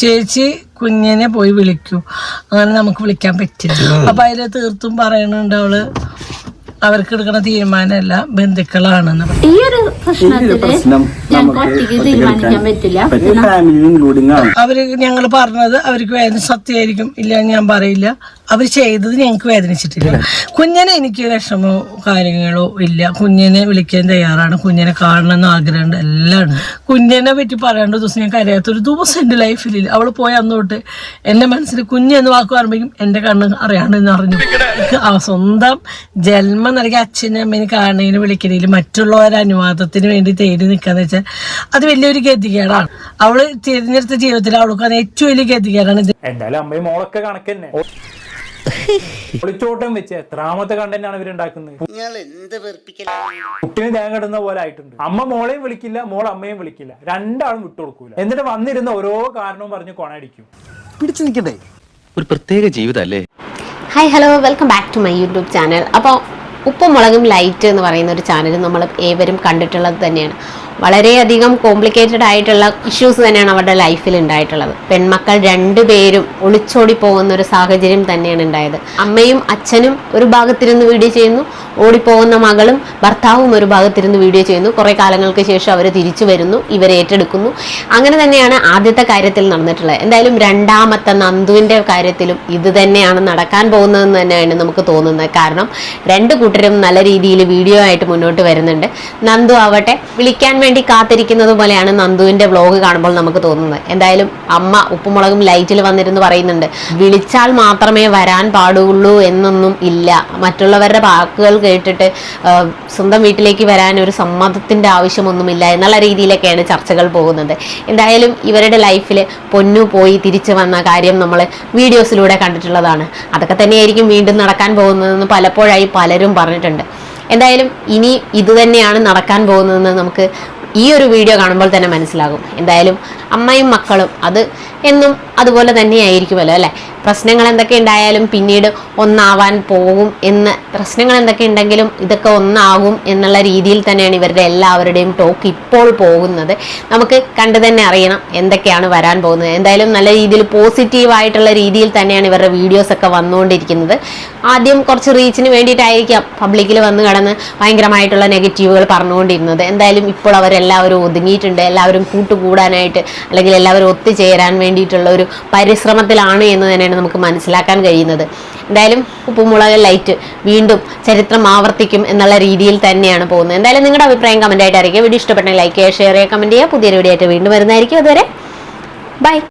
ചേച്ചി കുഞ്ഞിനെ പോയി വിളിക്കൂ. അങ്ങനെ നമുക്ക് വിളിക്കാൻ പറ്റില്ല. അപ്പൊ അതിൽ തീർത്തും പറയണുണ്ട് അവൾ. അവർക്ക് എടുക്കുന്ന തീരുമാനമല്ല ബന്ധുക്കളാണെന്ന്. ഈ ഒരു പ്രശ്നത്തിൽ അവർ ഞങ്ങൾ പറഞ്ഞത് അവർക്ക് വേദന സത്യമായിരിക്കും ഇല്ല എന്ന് ഞാൻ പറയില്ല. അവർ ചെയ്തത് ഞങ്ങൾക്ക് വേദനിച്ചിട്ടില്ല. കുഞ്ഞിനെ എനിക്ക് വിഷമോ കാര്യങ്ങളോ ഇല്ല. കുഞ്ഞിനെ വിളിക്കാൻ തയ്യാറാണ്. കുഞ്ഞിനെ കാണണമെന്ന് ആഗ്രഹമുണ്ട്. എല്ലാം ഉണ്ട്. കുഞ്ഞിനെ പറ്റി പറയേണ്ട ദിവസം ഞാൻ കരയാത്തൊരു ദിവസം എന്റെ ലൈഫിലില്ല അവൾ പോയ അന്ന് തൊട്ട് എന്റെ മനസ്സിൽ കുഞ്ഞ് എന്ന് വാക്ക് പറയുമ്പോഴേക്കും എന്റെ കണ്ണ് അറിയാണ്ടെന്ന് അറിഞ്ഞു. ആ സ്വന്തം ജന്മം നൽകി അച്ഛനും അമ്മേനെ കാണുന്നതിന് വിളിക്കണേൽ മറ്റുള്ളവരെ അനുവാദത്തിന് വേണ്ടി തേടി നിൽക്കാന്ന് വെച്ചാൽ അത് വലിയൊരു ഗതികേടാണ്. അവൾ തിരഞ്ഞെടുത്ത ജീവിതത്തിൽ അവൾക്ക് അത് ഏറ്റവും വലിയ ഗതികേടാണ് ഇത്. എന്തായാലും അമ്മയും മോളൊക്കെ കണക്ക് തന്നെ ഒളിച്ചോട്ടം വെച്ച് എത്രാമത്തെ കണ്ടന്റ് ആണ് ഇവരുണ്ടാക്കുന്നത് കുട്ടിന് തേങ്ങ ഇടുന്ന പോലെ ആയിട്ടുണ്ട്. അമ്മ മോളെയും വിളിക്കില്ല മോൾ അമ്മയും വിളിക്കില്ല. രണ്ടാളും വിട്ടുകൊടുക്കൂല എന്നിട്ട് വന്നിരുന്ന ഓരോ കാരണവും പറഞ്ഞ് കൊണടിക്കും പിടിച്ചു നിൽക്കണ്ടേ? ഒരു പ്രത്യേക ജീവിതല്ലേ? Hi hello welcome back to my YouTube channel അപ്പോൾ ഉപ്പും മുളകും ലൈറ്റ് എന്ന് പറയുന്ന ഒരു ചാനൽ നമ്മൾ ഏവരും കണ്ടിട്ടുള്ളത് തന്നെയാണ്. വളരെയധികം കോംപ്ലിക്കേറ്റഡ് ആയിട്ടുള്ള ഇഷ്യൂസ് തന്നെയാണ് അവരുടെ ലൈഫിൽ ഉണ്ടായിട്ടുള്ളത് പെൺമക്കൾ രണ്ടുപേരും ഒളിച്ചോടി പോകുന്ന ഒരു സാഹചര്യം തന്നെയാണ് ഉണ്ടായത് അമ്മയും അച്ഛനും ഒരു ഭാഗത്തിരുന്ന് വീഡിയോ ചെയ്യുന്നു. ഓടിപ്പോകുന്ന മകളും ഭർത്താവും ഒരു ഭാഗത്തിരുന്ന് വീഡിയോ ചെയ്യുന്നു. കുറേ കാലങ്ങൾക്ക് ശേഷം അവർ തിരിച്ചു വരുന്നു. ഇവരെ ഏറ്റെടുക്കുന്നു. അങ്ങനെ തന്നെയാണ് ആദ്യത്തെ കാര്യത്തിൽ നടന്നിട്ടുള്ളത്. എന്തായാലും രണ്ടാമത്തെ നന്ദുവിന്റെ കാര്യത്തിലും ഇത് തന്നെയാണ് നടക്കാൻ പോകുന്നതെന്ന് തന്നെയാണ് നമുക്ക് തോന്നുന്നത്. കാരണം രണ്ട് കൂട്ടരും നല്ല രീതിയിൽ വീഡിയോ ആയിട്ട് മുന്നോട്ട് വരുന്നുണ്ട്. നന്ദു ആവട്ടെ വിളിക്കാൻ വേണ്ടി കാത്തിരിക്കുന്നത് പോലെയാണ് നന്ദുവിന്റെ വ്ലോഗ് കാണുമ്പോൾ നമുക്ക് തോന്നുന്നത്. എന്തായാലും അമ്മ ഉപ്പുമുളകും ലൈറ്റിൽ വന്നിരുന്ന് പറയുന്നുണ്ട്. വിളിച്ചാൽ മാത്രമേ വരാൻ പാടുള്ളൂ എന്നൊന്നും ഇല്ല. മറ്റുള്ളവരുടെ വാക്കുകൾ കേട്ടിട്ട് സ്വന്തം വീട്ടിലേക്ക് വരാൻ ഒരു സമ്മതത്തിന്റെ ആവശ്യമൊന്നുമില്ല എന്നുള്ള രീതിയിലൊക്കെയാണ് ചർച്ചകൾ പോകുന്നത്. എന്തായാലും ഇവരുടെ ലൈഫിൽ പൊന്നു പോയി തിരിച്ചു വന്ന കാര്യം നമ്മൾ വീഡിയോസിലൂടെ കണ്ടിട്ടുള്ളതാണ്. അതൊക്കെ തന്നെയായിരിക്കും വീണ്ടും നടക്കാൻ പോകുന്നതെന്ന് പലപ്പോഴായി പലരും പറഞ്ഞിട്ടുണ്ട്. എന്തായാലും ഇനി ഇത് തന്നെയാണ് നടക്കാൻ പോകുന്നതെന്ന് നമുക്ക് ഈ ഒരു വീഡിയോ കാണുമ്പോൾ തന്നെ മനസ്സിലാകും. എന്തായാലും അമ്മയും മക്കളും അത് എന്നും അതുപോലെ തന്നെയായിരിക്കുമല്ലോ അല്ലേ? പ്രശ്നങ്ങൾ എന്തൊക്കെ ഉണ്ടായാലും പിന്നീട് ഒന്നാവാൻ പോകും എന്ന് പ്രശ്നങ്ങൾ എന്തൊക്കെ ഉണ്ടെങ്കിലും ഇതൊക്കെ ഒന്നാകും എന്നുള്ള രീതിയിൽ തന്നെയാണ് ഇവരുടെ എല്ലാവരുടെയും ടോക്ക് ഇപ്പോൾ പോകുന്നത്. നമുക്ക് കണ്ടു തന്നെ അറിയണം എന്തൊക്കെയാണ് വരാൻ പോകുന്നത്. എന്തായാലും നല്ല രീതിയിൽ പോസിറ്റീവായിട്ടുള്ള രീതിയിൽ തന്നെയാണ് ഇവരുടെ വീഡിയോസ് ഒക്കെ വന്നുകൊണ്ടിരിക്കുന്നത്. ആദ്യം കുറച്ച് റീച്ചിന് വേണ്ടിയിട്ടായിരിക്കാം പബ്ലിക്കിൽ വന്ന് കടന്ന് ഭയങ്കരമായിട്ടുള്ള നെഗറ്റീവുകൾ പറഞ്ഞുകൊണ്ടിരുന്നത്. എന്തായാലും ഇപ്പോൾ അവരെല്ലാവരും ഒതുങ്ങിയിട്ടുണ്ട്. എല്ലാവരും കൂട്ടുകൂടാനായിട്ട് അല്ലെങ്കിൽ എല്ലാവരും ഒത്തുചേരാൻ വേണ്ടിയിട്ടുള്ള ഒരു പരിശ്രമത്തിലാണ് എന്ന് തന്നെയാണ് നമുക്ക് മനസ്സിലാക്കാൻ കഴിയുന്നത്. എന്തായാലും ഉപ്പുമുളക് ലൈറ്റ് വീണ്ടും ചരിത്രം ആവർത്തിക്കും എന്നുള്ള രീതിയിൽ തന്നെയാണ് പോകുന്നത്. എന്തായാലും നിങ്ങളുടെ അഭിപ്രായം കമന്റ് ആയിട്ട് അറിയിക്കുക. വീഡിയോ ഇഷ്ടപ്പെട്ടെങ്കിൽ ലൈക്ക് ചെയ്യുക ഷെയർ ചെയ്യുക കമന്റ് ചെയ്യുക. പുതിയൊരു വീഡിയോ ആയിട്ട് വീണ്ടും വരുന്നതായിരിക്കും. അതുവരെ